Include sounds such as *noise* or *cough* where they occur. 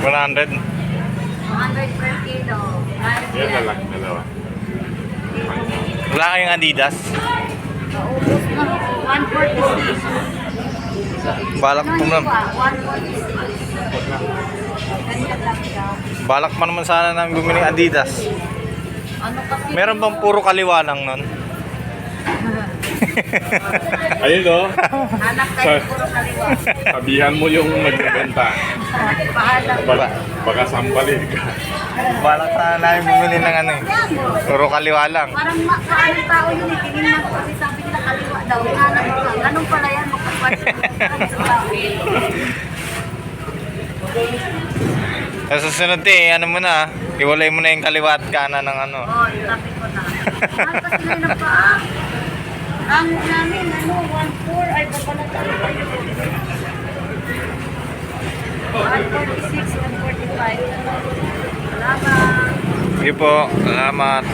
100. 200 per kilo. Yan na lang, dalawa. Wala kayong Adidas? Naubos na po. 146. Balak Ano po yun na. pa? 146. Ganyan lang siya. Balak pa naman sana namin bumili Adidas. Ano kasi? Meron bang puro kaliwa lang nun? *laughs* Ayun o, Anak tayo puro kaliwa. sabihan mo yung nagbebenta. Paalam. Baka, baka sampalin ka. Balak sana namin bumili ng ano eh. Puro kaliwa lang. Parang ma- paano tao yun eh. Tinignan ko kasi sabi nila kaliwa daw. Hanap ko lang. Ganun pala yan. Sa susunod eh, ano mo na, iwalay mo na yung kaliwa at kanan ng ano. Oo, oh, sabi ko na. Mahal kasi na ng paa. Ang namin, ano, 1.4 ay talaga yun. 146, 145. Salamat. Sige po, salamat.